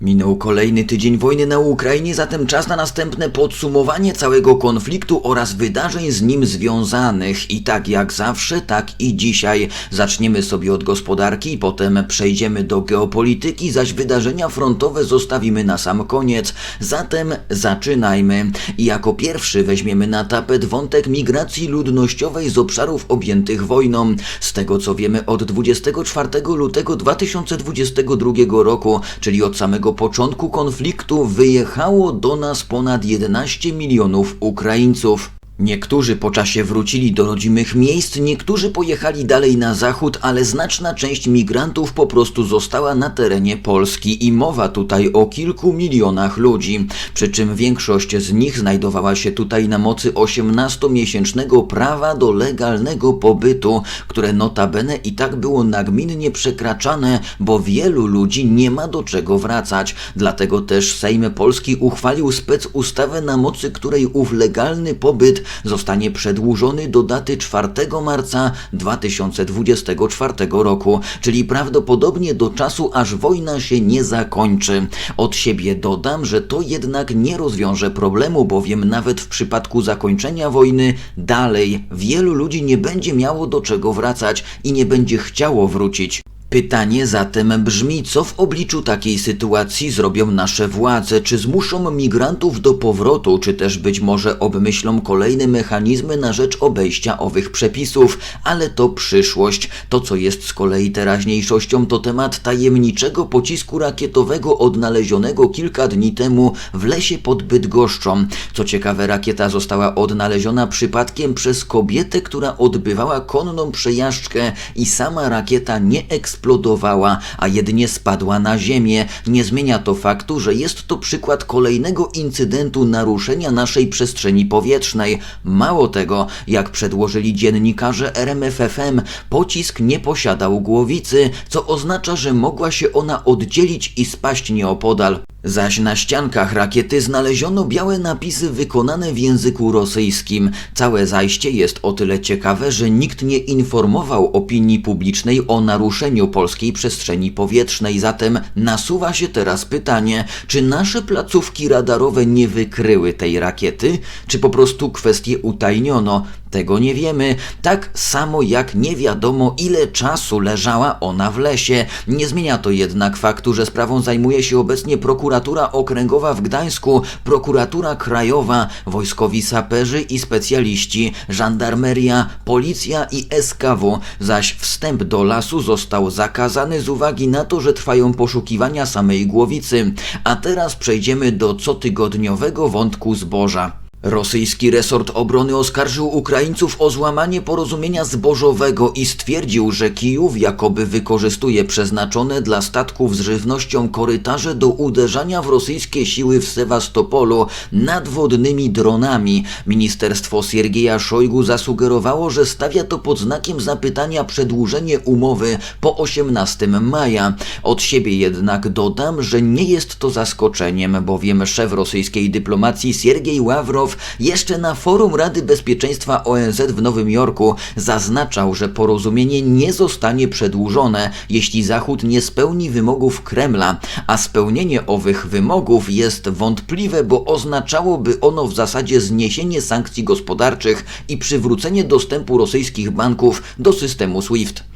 Minął kolejny tydzień wojny na Ukrainie, zatem czas na następne podsumowanie całego konfliktu oraz wydarzeń z nim związanych. I tak jak zawsze, tak i dzisiaj. Zaczniemy sobie od gospodarki, potem przejdziemy do geopolityki, zaś wydarzenia frontowe zostawimy na sam koniec. Zatem zaczynajmy. I jako pierwszy weźmiemy na tapet wątek migracji ludnościowej z obszarów objętych wojną. Z tego co wiemy od 24 lutego 2022 roku, czyli od samego początku konfliktu wyjechało do nas ponad 11 milionów Ukraińców. Niektórzy po czasie wrócili do rodzimych miejsc, niektórzy pojechali dalej na zachód, ale znaczna część migrantów po prostu została na terenie Polski i mowa tutaj o kilku milionach ludzi. Przy czym większość z nich znajdowała się tutaj na mocy 18-miesięcznego prawa do legalnego pobytu, które notabene i tak było nagminnie przekraczane, bo wielu ludzi nie ma do czego wracać. Dlatego też Sejm Polski uchwalił specustawę, na mocy której ów legalny pobyt zostanie przedłużony do daty 4 marca 2024 roku, czyli prawdopodobnie do czasu, aż wojna się nie zakończy. Od siebie dodam, że to jednak nie rozwiąże problemu, bowiem nawet w przypadku zakończenia wojny dalej wielu ludzi nie będzie miało do czego wracać i nie będzie chciało wrócić. Pytanie zatem brzmi, co w obliczu takiej sytuacji zrobią nasze władze? Czy zmuszą migrantów do powrotu, czy też być może obmyślą kolejne mechanizmy na rzecz obejścia owych przepisów? Ale to przyszłość. To, co jest z kolei teraźniejszością, to temat tajemniczego pocisku rakietowego odnalezionego kilka dni temu w lesie pod Bydgoszczą. Co ciekawe, rakieta została odnaleziona przypadkiem przez kobietę, która odbywała konną przejażdżkę i sama rakieta nie eksplodowała eksplodowała, a jedynie spadła na ziemię. Nie zmienia to faktu, że jest to przykład kolejnego incydentu naruszenia naszej przestrzeni powietrznej. Mało tego, jak przedłożyli dziennikarze RMFFM, pocisk nie posiadał głowicy, co oznacza, że mogła się ona oddzielić i spaść nieopodal. Zaś na ściankach rakiety znaleziono białe napisy wykonane w języku rosyjskim. Całe zajście jest o tyle ciekawe, że nikt nie informował opinii publicznej o naruszeniu polskiej przestrzeni powietrznej. Zatem nasuwa się teraz pytanie, czy nasze placówki radarowe nie wykryły tej rakiety, czy po prostu kwestię utajniono? Tego nie wiemy, tak samo jak nie wiadomo ile czasu leżała ona w lesie. Nie zmienia to jednak faktu, że sprawą zajmuje się obecnie prokuratura okręgowa w Gdańsku, prokuratura krajowa, wojskowi saperzy i specjaliści, żandarmeria, policja i SKW, zaś wstęp do lasu został zakazany z uwagi na to, że trwają poszukiwania samej głowicy. A teraz przejdziemy do cotygodniowego wątku zboża. Rosyjski resort obrony oskarżył Ukraińców o złamanie porozumienia zbożowego i stwierdził, że Kijów jakoby wykorzystuje przeznaczone dla statków z żywnością korytarze do uderzania w rosyjskie siły w Sewastopolu nadwodnymi dronami. Ministerstwo Siergieja Szojgu zasugerowało, że stawia to pod znakiem zapytania przedłużenie umowy po 18 maja. Od siebie jednak dodam, że nie jest to zaskoczeniem, bowiem szef rosyjskiej dyplomacji Siergiej Ławrow jeszcze na forum Rady Bezpieczeństwa ONZ w Nowym Jorku zaznaczał, że porozumienie nie zostanie przedłużone, jeśli Zachód nie spełni wymogów Kremla, a spełnienie owych wymogów jest wątpliwe, bo oznaczałoby ono w zasadzie zniesienie sankcji gospodarczych i przywrócenie dostępu rosyjskich banków do systemu SWIFT.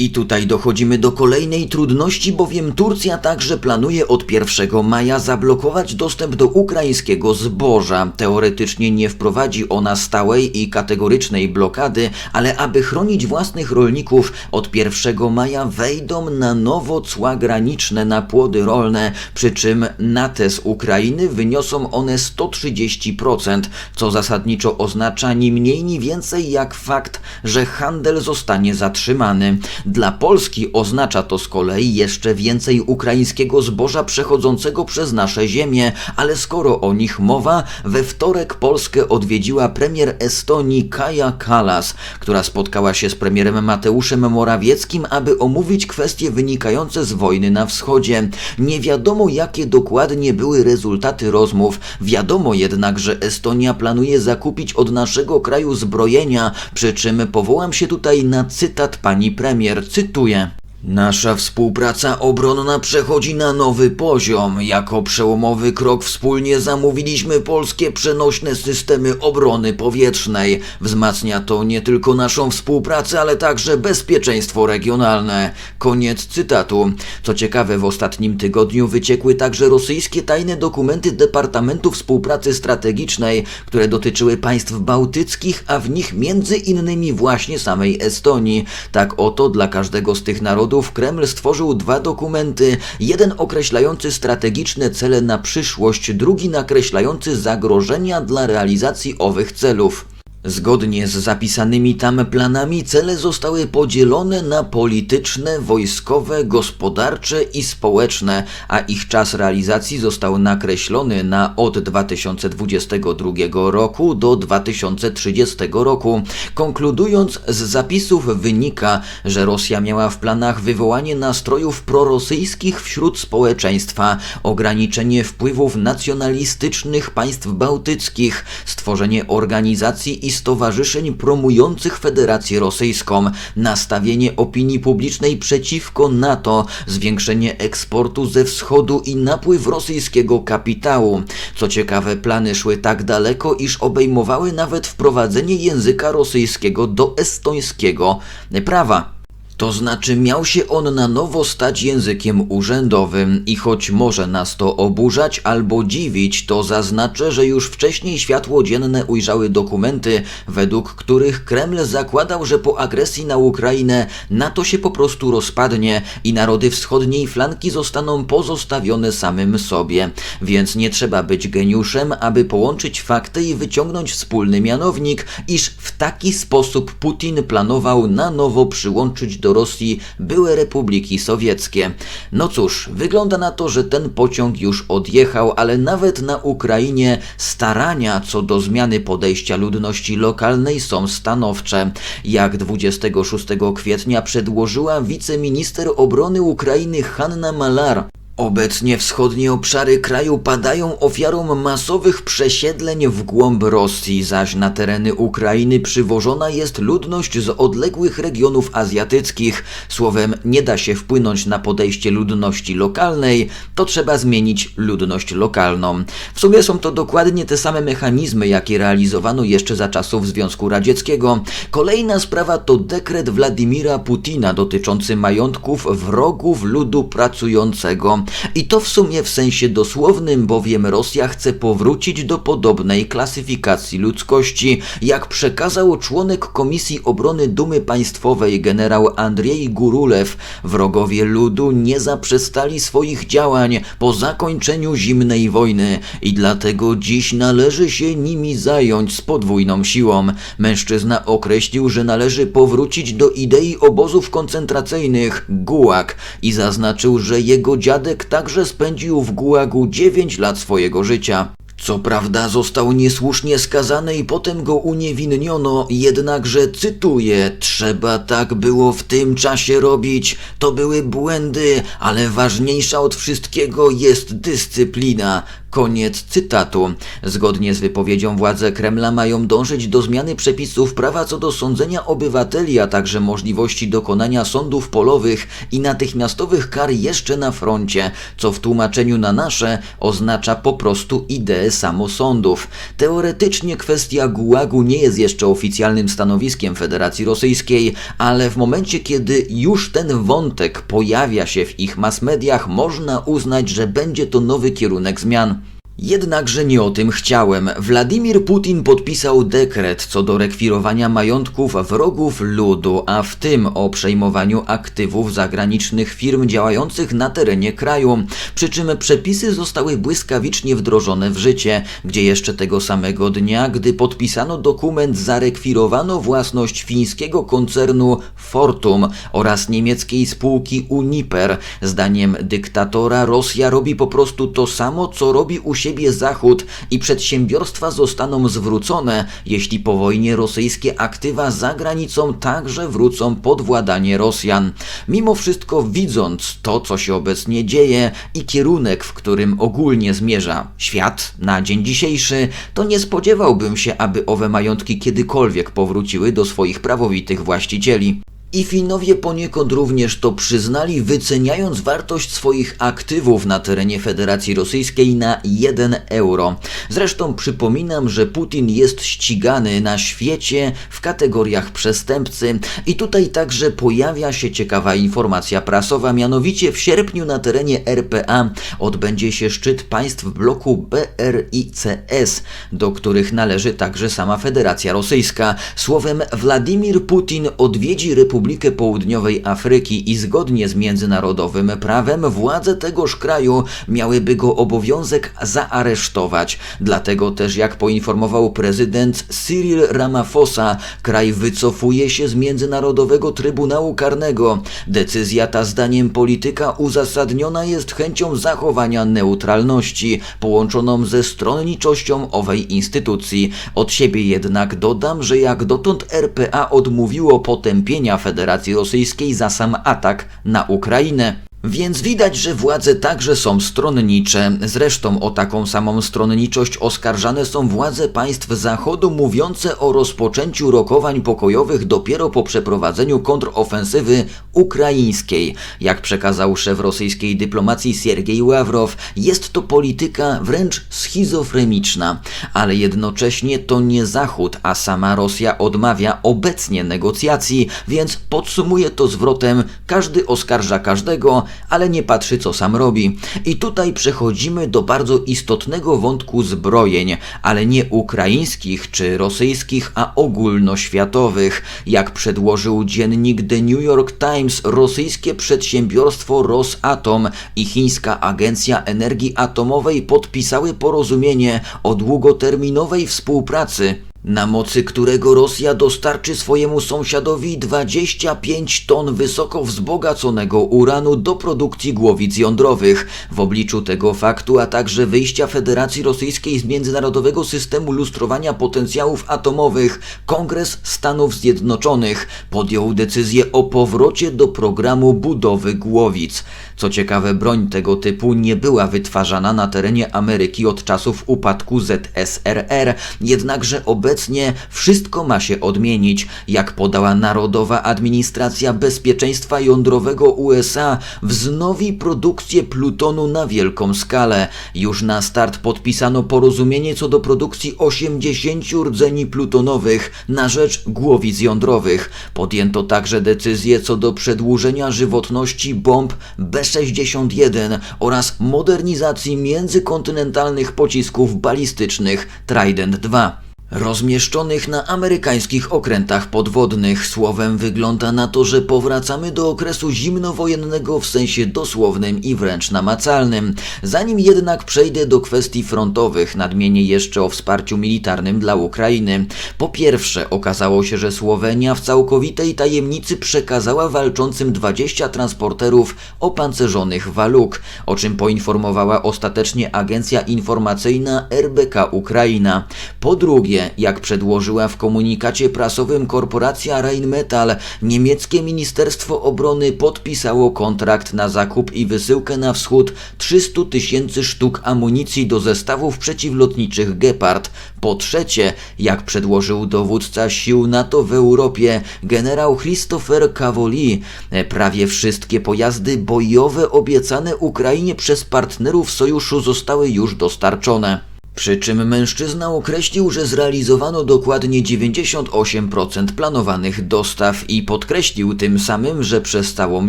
I tutaj dochodzimy do kolejnej trudności, bowiem Turcja także planuje od 1 maja zablokować dostęp do ukraińskiego zboża. Teoretycznie nie wprowadzi ona stałej i kategorycznej blokady, ale aby chronić własnych rolników, od 1 maja wejdą na nowo cła graniczne na płody rolne, przy czym na te z Ukrainy wyniosą one 130%, co zasadniczo oznacza ni mniej ni więcej jak fakt, że handel zostanie zatrzymany. Dla Polski oznacza to z kolei jeszcze więcej ukraińskiego zboża przechodzącego przez nasze ziemię, ale skoro o nich mowa, we wtorek Polskę odwiedziła premier Estonii Kaja Kalas, która spotkała się z premierem Mateuszem Morawieckim, aby omówić kwestie wynikające z wojny na wschodzie. Nie wiadomo jakie dokładnie były rezultaty rozmów, wiadomo jednak, że Estonia planuje zakupić od naszego kraju zbrojenia, przy czym powołam się tutaj na cytat pani premier cytuję. Nasza współpraca obronna przechodzi na nowy poziom. Jako przełomowy krok wspólnie zamówiliśmy polskie przenośne systemy obrony powietrznej. Wzmacnia to nie tylko naszą współpracę, ale także bezpieczeństwo regionalne. Koniec cytatu. Co ciekawe, w ostatnim tygodniu wyciekły także rosyjskie tajne dokumenty Departamentu Współpracy Strategicznej, które dotyczyły państw bałtyckich, a w nich między innymi właśnie samej Estonii. Tak oto dla każdego z tych narodów Kreml stworzył dwa dokumenty, jeden określający strategiczne cele na przyszłość, drugi nakreślający zagrożenia dla realizacji owych celów. Zgodnie z zapisanymi tam planami cele zostały podzielone na polityczne, wojskowe, gospodarcze i społeczne, a ich czas realizacji został nakreślony na od 2022 roku do 2030 roku. Konkludując, z zapisów wynika, że Rosja miała w planach wywołanie nastrojów prorosyjskich wśród społeczeństwa, ograniczenie wpływów nacjonalistycznych państw bałtyckich, stworzenie organizacji i stowarzyszeń promujących Federację Rosyjską, nastawienie opinii publicznej przeciwko NATO, zwiększenie eksportu ze wschodu i napływ rosyjskiego kapitału. Co ciekawe, plany szły tak daleko, iż obejmowały nawet wprowadzenie języka rosyjskiego do estońskiego prawa. To znaczy miał się on na nowo stać językiem urzędowym i choć może nas to oburzać albo dziwić, to zaznaczę, że już wcześniej światło dzienne ujrzały dokumenty, według których Kreml zakładał, że po agresji na Ukrainę NATO się po prostu rozpadnie i narody wschodniej flanki zostaną pozostawione samym sobie. Więc nie trzeba być geniuszem, aby połączyć fakty i wyciągnąć wspólny mianownik, iż w taki sposób Putin planował na nowo przyłączyć do do Rosji były republiki sowieckie. No cóż, wygląda na to, że ten pociąg już odjechał, ale nawet na Ukrainie starania co do zmiany podejścia ludności lokalnej są stanowcze. Jak 26 kwietnia przedłożyła wiceminister obrony Ukrainy Hanna Malar, Obecnie wschodnie obszary kraju padają ofiarą masowych przesiedleń w głąb Rosji, zaś na tereny Ukrainy przywożona jest ludność z odległych regionów azjatyckich. Słowem, nie da się wpłynąć na podejście ludności lokalnej, to trzeba zmienić ludność lokalną. W sumie są to dokładnie te same mechanizmy, jakie realizowano jeszcze za czasów Związku Radzieckiego. Kolejna sprawa to dekret Władimira Putina dotyczący majątków wrogów ludu pracującego. I to w sumie w sensie dosłownym, bowiem Rosja chce powrócić do podobnej klasyfikacji ludzkości, jak przekazał członek Komisji Obrony Dumy Państwowej generał Andrzej Gurulew. Wrogowie ludu nie zaprzestali swoich działań po zakończeniu zimnej wojny i dlatego dziś należy się nimi zająć z podwójną siłą. Mężczyzna określił, że należy powrócić do idei obozów koncentracyjnych Gułak i zaznaczył, że jego dziadek także spędził w Gułagu 9 lat swojego życia. Co prawda został niesłusznie skazany i potem go uniewinniono, jednakże cytuję: Trzeba tak było w tym czasie robić, to były błędy, ale ważniejsza od wszystkiego jest dyscyplina. Koniec cytatu. Zgodnie z wypowiedzią władze Kremla mają dążyć do zmiany przepisów prawa co do sądzenia obywateli, a także możliwości dokonania sądów polowych i natychmiastowych kar jeszcze na froncie, co w tłumaczeniu na nasze oznacza po prostu ideę samosądów. Teoretycznie kwestia Gułagu nie jest jeszcze oficjalnym stanowiskiem Federacji Rosyjskiej, ale w momencie kiedy już ten wątek pojawia się w ich mass mediach, można uznać, że będzie to nowy kierunek zmian. Jednakże nie o tym chciałem. Władimir Putin podpisał dekret co do rekwirowania majątków wrogów ludu, a w tym o przejmowaniu aktywów zagranicznych firm działających na terenie kraju. Przy czym przepisy zostały błyskawicznie wdrożone w życie, gdzie jeszcze tego samego dnia, gdy podpisano dokument, zarekwirowano własność fińskiego koncernu Fortum oraz niemieckiej spółki Uniper. Zdaniem dyktatora Rosja robi po prostu to samo, co robi u siebie siebie Zachód i przedsiębiorstwa zostaną zwrócone, jeśli po wojnie rosyjskie aktywa za granicą także wrócą pod władanie Rosjan. Mimo wszystko widząc to, co się obecnie dzieje i kierunek, w którym ogólnie zmierza świat na dzień dzisiejszy, to nie spodziewałbym się, aby owe majątki kiedykolwiek powróciły do swoich prawowitych właścicieli. I Finowie poniekąd również to przyznali, wyceniając wartość swoich aktywów na terenie Federacji Rosyjskiej na 1 euro. Zresztą przypominam, że Putin jest ścigany na świecie w kategoriach przestępcy i tutaj także pojawia się ciekawa informacja prasowa, mianowicie w sierpniu na terenie RPA odbędzie się szczyt państw bloku BRICS, do których należy także sama Federacja Rosyjska. Słowem Władimir Putin odwiedzi Republikę Południowej Afryki i zgodnie z międzynarodowym prawem władze tegoż kraju miałyby go obowiązek zaaresztować. Dlatego też, jak poinformował prezydent Cyril Ramaphosa, kraj wycofuje się z Międzynarodowego Trybunału Karnego. Decyzja ta zdaniem polityka uzasadniona jest chęcią zachowania neutralności, połączoną ze stronniczością owej instytucji. Od siebie jednak dodam, że jak dotąd RPA odmówiło potępienia Federacji Rosyjskiej za sam atak na Ukrainę. Więc widać, że władze także są stronnicze. Zresztą o taką samą stronniczość oskarżane są władze państw Zachodu mówiące o rozpoczęciu rokowań pokojowych dopiero po przeprowadzeniu kontrofensywy ukraińskiej. Jak przekazał szef rosyjskiej dyplomacji Siergiej Ławrow, jest to polityka wręcz schizofreniczna, ale jednocześnie to nie Zachód, a sama Rosja odmawia obecnie negocjacji, więc podsumuję to zwrotem: każdy oskarża każdego, ale nie patrzy, co sam robi. I tutaj przechodzimy do bardzo istotnego wątku zbrojeń, ale nie ukraińskich czy rosyjskich, a ogólnoświatowych. Jak przedłożył dziennik The New York Times, rosyjskie przedsiębiorstwo Rosatom i chińska Agencja Energii Atomowej podpisały porozumienie o długoterminowej współpracy na mocy którego Rosja dostarczy swojemu sąsiadowi 25 ton wysoko wzbogaconego uranu do produkcji głowic jądrowych. W obliczu tego faktu, a także wyjścia Federacji Rosyjskiej z międzynarodowego systemu lustrowania potencjałów atomowych, Kongres Stanów Zjednoczonych podjął decyzję o powrocie do programu budowy głowic. Co ciekawe, broń tego typu nie była wytwarzana na terenie Ameryki od czasów upadku ZSRR, jednakże obecnie wszystko ma się odmienić. Jak podała Narodowa Administracja Bezpieczeństwa Jądrowego USA, wznowi produkcję plutonu na wielką skalę. Już na start podpisano porozumienie co do produkcji 80 rdzeni plutonowych na rzecz głowic jądrowych. Podjęto także decyzję co do przedłużenia żywotności bomb B-61 oraz modernizacji międzykontynentalnych pocisków balistycznych Trident II rozmieszczonych na amerykańskich okrętach podwodnych. Słowem wygląda na to, że powracamy do okresu zimnowojennego w sensie dosłownym i wręcz namacalnym. Zanim jednak przejdę do kwestii frontowych, nadmienię jeszcze o wsparciu militarnym dla Ukrainy. Po pierwsze, okazało się, że Słowenia w całkowitej tajemnicy przekazała walczącym 20 transporterów opancerzonych Waluk, o czym poinformowała ostatecznie agencja informacyjna RBK Ukraina. Po drugie, jak przedłożyła w komunikacie prasowym korporacja Rheinmetall, niemieckie Ministerstwo Obrony podpisało kontrakt na zakup i wysyłkę na wschód 300 tysięcy sztuk amunicji do zestawów przeciwlotniczych Gepard. Po trzecie, jak przedłożył dowódca sił NATO w Europie, generał Christopher Cavoli, prawie wszystkie pojazdy bojowe obiecane Ukrainie przez partnerów sojuszu zostały już dostarczone. Przy czym mężczyzna określił, że zrealizowano dokładnie 98% planowanych dostaw i podkreślił tym samym, że przez całą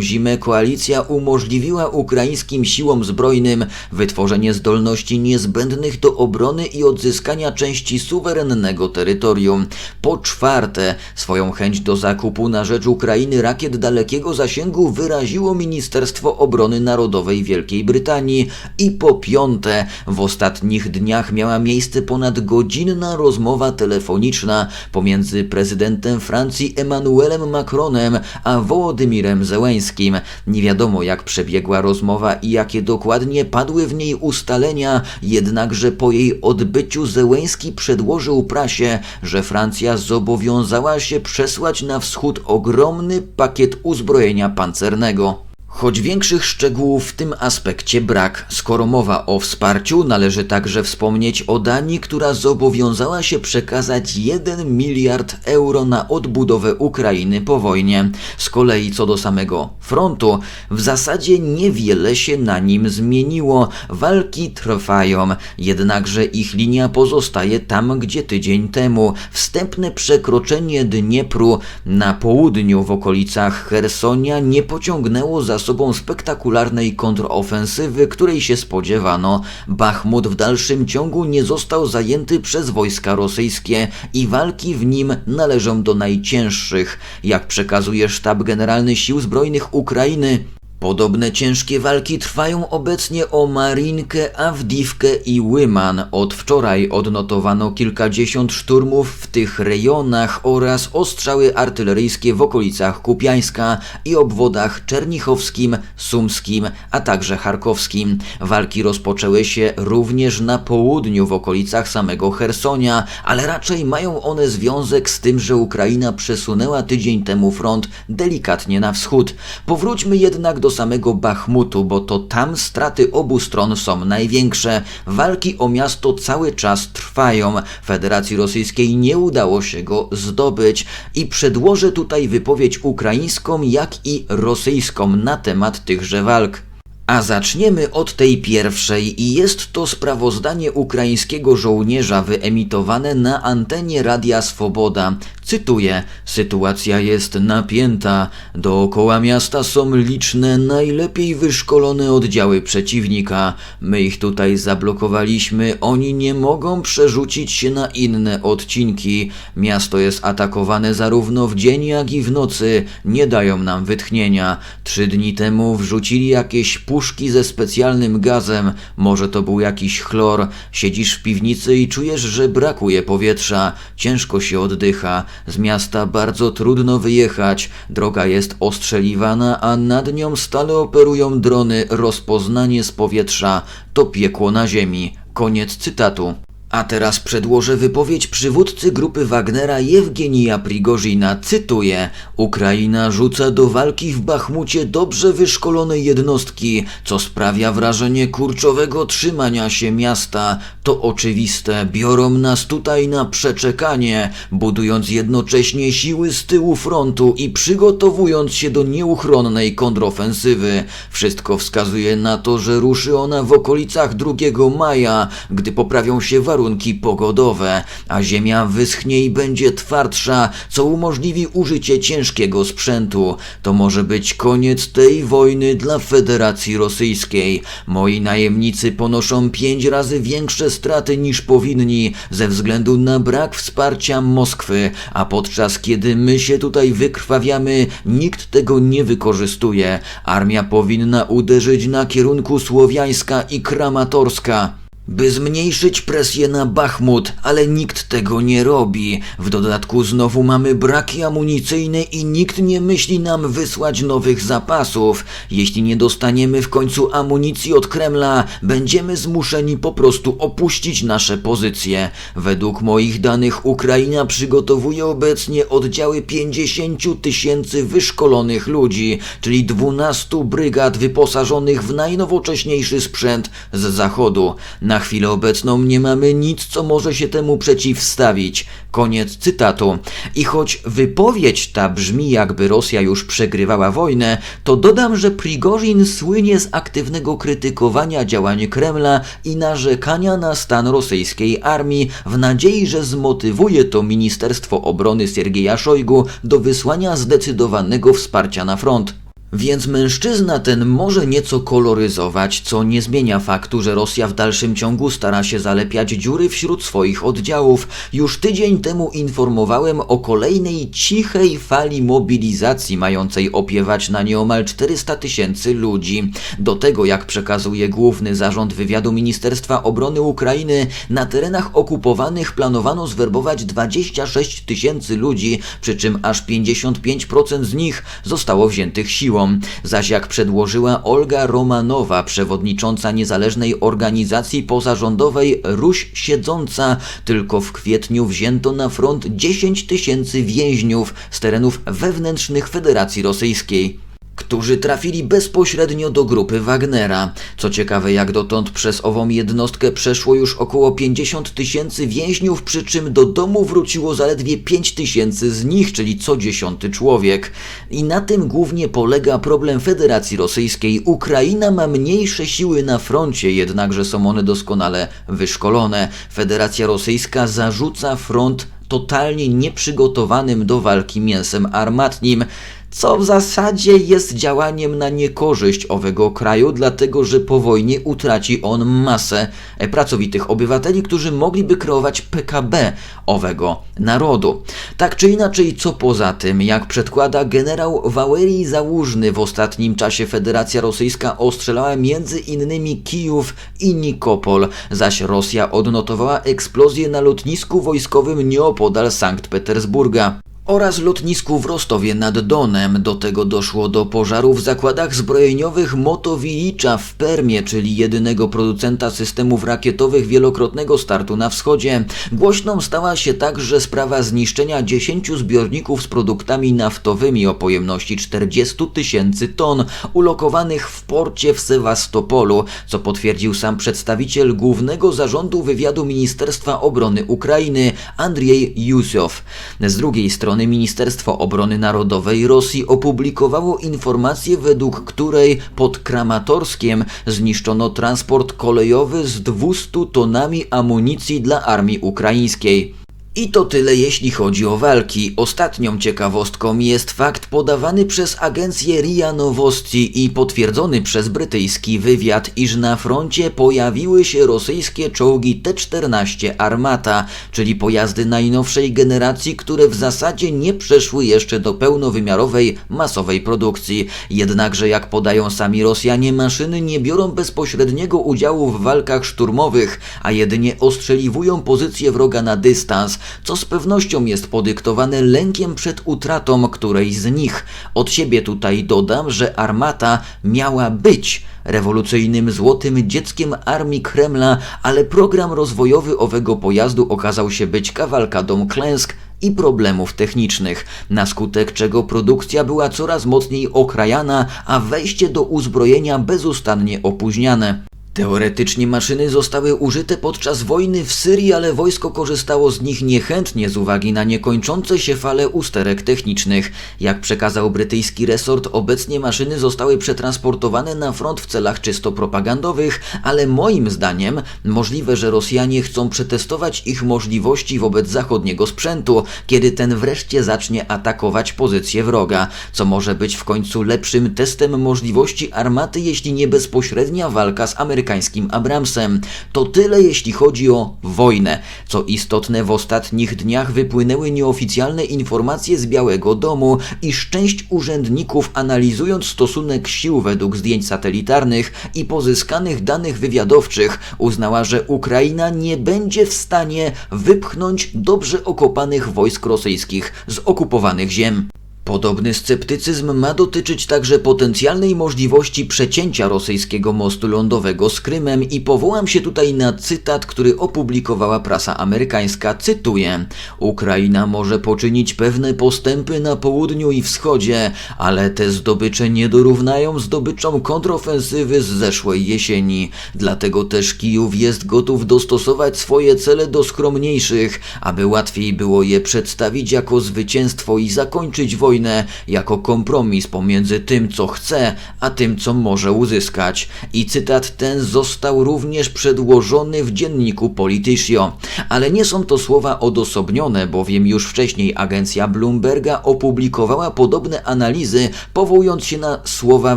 zimę koalicja umożliwiła ukraińskim siłom zbrojnym wytworzenie zdolności niezbędnych do obrony i odzyskania części suwerennego terytorium. Po czwarte, swoją chęć do zakupu na rzecz Ukrainy rakiet dalekiego zasięgu wyraziło Ministerstwo Obrony Narodowej Wielkiej Brytanii i po piąte, w ostatnich dniach miała miejsce ponad godzinna rozmowa telefoniczna pomiędzy prezydentem Francji Emmanuelem Macronem a Wołodymirem Zełęskim. Nie wiadomo jak przebiegła rozmowa i jakie dokładnie padły w niej ustalenia, jednakże po jej odbyciu Zełęski przedłożył prasie, że Francja zobowiązała się przesłać na wschód ogromny pakiet uzbrojenia pancernego. Choć większych szczegółów w tym aspekcie brak. Skoro mowa o wsparciu, należy także wspomnieć o Danii, która zobowiązała się przekazać 1 miliard euro na odbudowę Ukrainy po wojnie. Z kolei co do samego frontu, w zasadzie niewiele się na nim zmieniło. Walki trwają, jednakże ich linia pozostaje tam, gdzie tydzień temu. Wstępne przekroczenie Dniepru na południu w okolicach Hersonia nie pociągnęło za sobą spektakularnej kontrofensywy, której się spodziewano. Bachmut w dalszym ciągu nie został zajęty przez wojska rosyjskie i walki w nim należą do najcięższych. Jak przekazuje Sztab Generalny Sił Zbrojnych Ukrainy, Podobne ciężkie walki trwają obecnie o Marinkę, Awdiwkę i Łyman. Od wczoraj odnotowano kilkadziesiąt szturmów w tych rejonach oraz ostrzały artyleryjskie w okolicach Kupiańska i obwodach czernichowskim, sumskim, a także charkowskim. Walki rozpoczęły się również na południu w okolicach samego Hersonia, ale raczej mają one związek z tym, że Ukraina przesunęła tydzień temu front delikatnie na wschód. Powróćmy jednak do samego Bachmutu, bo to tam straty obu stron są największe. Walki o miasto cały czas trwają. Federacji Rosyjskiej nie udało się go zdobyć i przedłożę tutaj wypowiedź ukraińską, jak i rosyjską na temat tychże walk. A zaczniemy od tej pierwszej i jest to sprawozdanie ukraińskiego żołnierza wyemitowane na antenie Radia Swoboda. Cytuję: Sytuacja jest napięta. Dookoła miasta są liczne, najlepiej wyszkolone oddziały przeciwnika. My ich tutaj zablokowaliśmy. Oni nie mogą przerzucić się na inne odcinki. Miasto jest atakowane zarówno w dzień, jak i w nocy. Nie dają nam wytchnienia. Trzy dni temu wrzucili jakieś puszki ze specjalnym gazem. Może to był jakiś chlor. Siedzisz w piwnicy i czujesz, że brakuje powietrza. Ciężko się oddycha. Z miasta bardzo trudno wyjechać, droga jest ostrzeliwana, a nad nią stale operują drony rozpoznanie z powietrza. To piekło na ziemi. Koniec cytatu. A teraz przedłożę wypowiedź przywódcy grupy Wagnera Jewgenija Prigorzyna. Cytuję: Ukraina rzuca do walki w Bachmucie dobrze wyszkolone jednostki, co sprawia wrażenie kurczowego trzymania się miasta. To oczywiste, biorą nas tutaj na przeczekanie, budując jednocześnie siły z tyłu frontu i przygotowując się do nieuchronnej kontrofensywy. Wszystko wskazuje na to, że ruszy ona w okolicach 2 maja, gdy poprawią się warunki warunki pogodowe, a ziemia wyschnie i będzie twardsza, co umożliwi użycie ciężkiego sprzętu. To może być koniec tej wojny dla Federacji Rosyjskiej. Moi najemnicy ponoszą pięć razy większe straty niż powinni ze względu na brak wsparcia Moskwy, a podczas kiedy my się tutaj wykrwawiamy, nikt tego nie wykorzystuje. Armia powinna uderzyć na kierunku Słowiańska i Kramatorska by zmniejszyć presję na Bachmut, ale nikt tego nie robi. W dodatku znowu mamy braki amunicyjne i nikt nie myśli nam wysłać nowych zapasów. Jeśli nie dostaniemy w końcu amunicji od Kremla, będziemy zmuszeni po prostu opuścić nasze pozycje. Według moich danych Ukraina przygotowuje obecnie oddziały 50 tysięcy wyszkolonych ludzi, czyli 12 brygad wyposażonych w najnowocześniejszy sprzęt z zachodu. Na chwilę obecną nie mamy nic, co może się temu przeciwstawić. Koniec cytatu. I choć wypowiedź ta brzmi, jakby Rosja już przegrywała wojnę, to dodam, że Prigorzin słynie z aktywnego krytykowania działań Kremla i narzekania na stan rosyjskiej armii w nadziei, że zmotywuje to Ministerstwo Obrony Siergieja Szojgu do wysłania zdecydowanego wsparcia na front. Więc mężczyzna ten może nieco koloryzować, co nie zmienia faktu, że Rosja w dalszym ciągu stara się zalepiać dziury wśród swoich oddziałów. Już tydzień temu informowałem o kolejnej cichej fali mobilizacji mającej opiewać na nieomal 400 tysięcy ludzi. Do tego, jak przekazuje Główny Zarząd Wywiadu Ministerstwa Obrony Ukrainy, na terenach okupowanych planowano zwerbować 26 tysięcy ludzi, przy czym aż 55% z nich zostało wziętych siłą zaś jak przedłożyła Olga Romanowa, przewodnicząca niezależnej organizacji pozarządowej Ruś Siedząca, tylko w kwietniu wzięto na front 10 tysięcy więźniów z terenów wewnętrznych Federacji Rosyjskiej. Którzy trafili bezpośrednio do grupy Wagnera. Co ciekawe, jak dotąd przez ową jednostkę przeszło już około 50 tysięcy więźniów, przy czym do domu wróciło zaledwie 5 tysięcy z nich, czyli co dziesiąty człowiek. I na tym głównie polega problem Federacji Rosyjskiej. Ukraina ma mniejsze siły na froncie, jednakże są one doskonale wyszkolone. Federacja Rosyjska zarzuca front totalnie nieprzygotowanym do walki mięsem armatnim co w zasadzie jest działaniem na niekorzyść owego kraju, dlatego że po wojnie utraci on masę pracowitych obywateli, którzy mogliby kreować PKB owego narodu. Tak czy inaczej, co poza tym, jak przedkłada generał Walerij Załużny, w ostatnim czasie Federacja Rosyjska ostrzelała między innymi Kijów i Nikopol, zaś Rosja odnotowała eksplozję na lotnisku wojskowym nieopodal Sankt Petersburga oraz lotnisku w Rostowie nad Donem. Do tego doszło do pożaru w zakładach zbrojeniowych Motowilicza w Permie, czyli jedynego producenta systemów rakietowych wielokrotnego startu na wschodzie. Głośną stała się także sprawa zniszczenia 10 zbiorników z produktami naftowymi o pojemności 40 tysięcy ton, ulokowanych w porcie w Sewastopolu, co potwierdził sam przedstawiciel Głównego Zarządu Wywiadu Ministerstwa Obrony Ukrainy, Andrzej Jusiow. Z drugiej strony Ministerstwo Obrony Narodowej Rosji opublikowało informację, według której pod Kramatorskiem zniszczono transport kolejowy z 200 tonami amunicji dla armii ukraińskiej. I to tyle jeśli chodzi o walki. Ostatnią ciekawostką jest fakt podawany przez agencję RIA Nowosti i potwierdzony przez brytyjski wywiad, iż na froncie pojawiły się rosyjskie czołgi T-14 Armata, czyli pojazdy najnowszej generacji, które w zasadzie nie przeszły jeszcze do pełnowymiarowej, masowej produkcji. Jednakże jak podają sami Rosjanie, maszyny nie biorą bezpośredniego udziału w walkach szturmowych, a jedynie ostrzeliwują pozycję wroga na dystans, co z pewnością jest podyktowane lękiem przed utratą którejś z nich. Od siebie tutaj dodam, że armata miała być rewolucyjnym złotym dzieckiem armii Kremla, ale program rozwojowy owego pojazdu okazał się być kawalkadą klęsk i problemów technicznych, na skutek czego produkcja była coraz mocniej okrajana, a wejście do uzbrojenia bezustannie opóźniane. Teoretycznie maszyny zostały użyte podczas wojny w Syrii, ale wojsko korzystało z nich niechętnie z uwagi na niekończące się fale usterek technicznych. Jak przekazał brytyjski resort, obecnie maszyny zostały przetransportowane na front w celach czysto propagandowych, ale moim zdaniem możliwe, że Rosjanie chcą przetestować ich możliwości wobec zachodniego sprzętu, kiedy ten wreszcie zacznie atakować pozycję wroga, co może być w końcu lepszym testem możliwości armaty, jeśli nie bezpośrednia walka z Amerykanami amerykańskim Abramsem. To tyle jeśli chodzi o wojnę. Co istotne, w ostatnich dniach wypłynęły nieoficjalne informacje z Białego Domu, iż część urzędników analizując stosunek sił według zdjęć satelitarnych i pozyskanych danych wywiadowczych uznała, że Ukraina nie będzie w stanie wypchnąć dobrze okopanych wojsk rosyjskich z okupowanych ziem. Podobny sceptycyzm ma dotyczyć także potencjalnej możliwości przecięcia rosyjskiego mostu lądowego z Krymem i powołam się tutaj na cytat, który opublikowała prasa amerykańska. Cytuję: Ukraina może poczynić pewne postępy na południu i wschodzie, ale te zdobycze nie dorównają zdobyczom kontrofensywy z zeszłej jesieni. Dlatego też Kijów jest gotów dostosować swoje cele do skromniejszych, aby łatwiej było je przedstawić jako zwycięstwo i zakończyć wojnę wojnę jako kompromis pomiędzy tym, co chce, a tym, co może uzyskać. I cytat ten został również przedłożony w dzienniku Politycio. Ale nie są to słowa odosobnione, bowiem już wcześniej agencja Bloomberga opublikowała podobne analizy, powołując się na słowa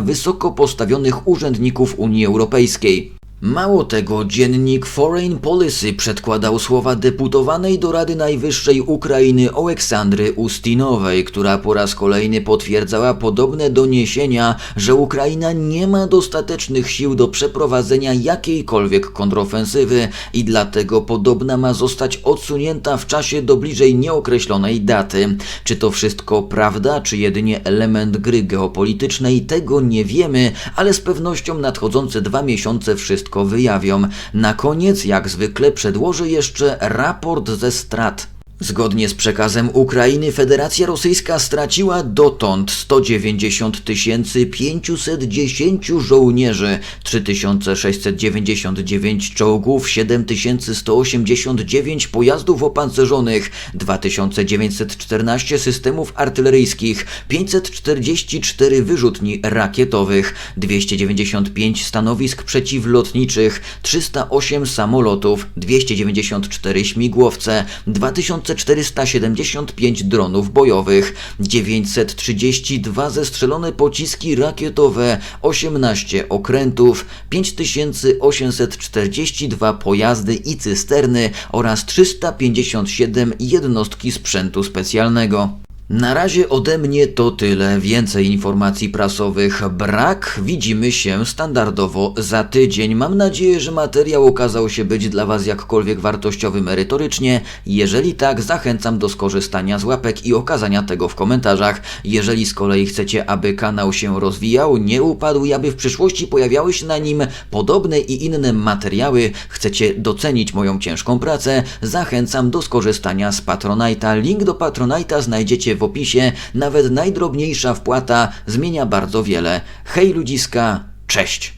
wysoko postawionych urzędników Unii Europejskiej. Mało tego, dziennik Foreign Policy przedkładał słowa deputowanej do Rady Najwyższej Ukrainy Oleksandry Ustinowej, która po raz kolejny potwierdzała podobne doniesienia, że Ukraina nie ma dostatecznych sił do przeprowadzenia jakiejkolwiek kontrofensywy i dlatego podobna ma zostać odsunięta w czasie do bliżej nieokreślonej daty. Czy to wszystko prawda, czy jedynie element gry geopolitycznej, tego nie wiemy, ale z pewnością nadchodzące dwa miesiące wszystko wszystko wyjawią. Na koniec, jak zwykle, przedłożę jeszcze raport ze strat Zgodnie z przekazem Ukrainy, Federacja Rosyjska straciła dotąd 190 510 żołnierzy, 3699 czołgów, 7189 pojazdów opancerzonych, 2914 systemów artyleryjskich, 544 wyrzutni rakietowych, 295 stanowisk przeciwlotniczych, 308 samolotów, 294 śmigłowce, 2475 dronów bojowych, 932 zestrzelone pociski rakietowe, 18 okrętów, 5842 pojazdy i cysterny oraz 357 jednostki sprzętu specjalnego. Na razie ode mnie to tyle. Więcej informacji prasowych brak. Widzimy się standardowo za tydzień. Mam nadzieję, że materiał okazał się być dla Was jakkolwiek wartościowy merytorycznie. Jeżeli tak, zachęcam do skorzystania z łapek i okazania tego w komentarzach. Jeżeli z kolei chcecie, aby kanał się rozwijał, nie upadł i aby w przyszłości pojawiały się na nim podobne i inne materiały, chcecie docenić moją ciężką pracę, zachęcam do skorzystania z Patronite'a. Link do Patronite'a znajdziecie w opisie. Nawet najdrobniejsza wpłata zmienia bardzo wiele. Hej ludziska, cześć!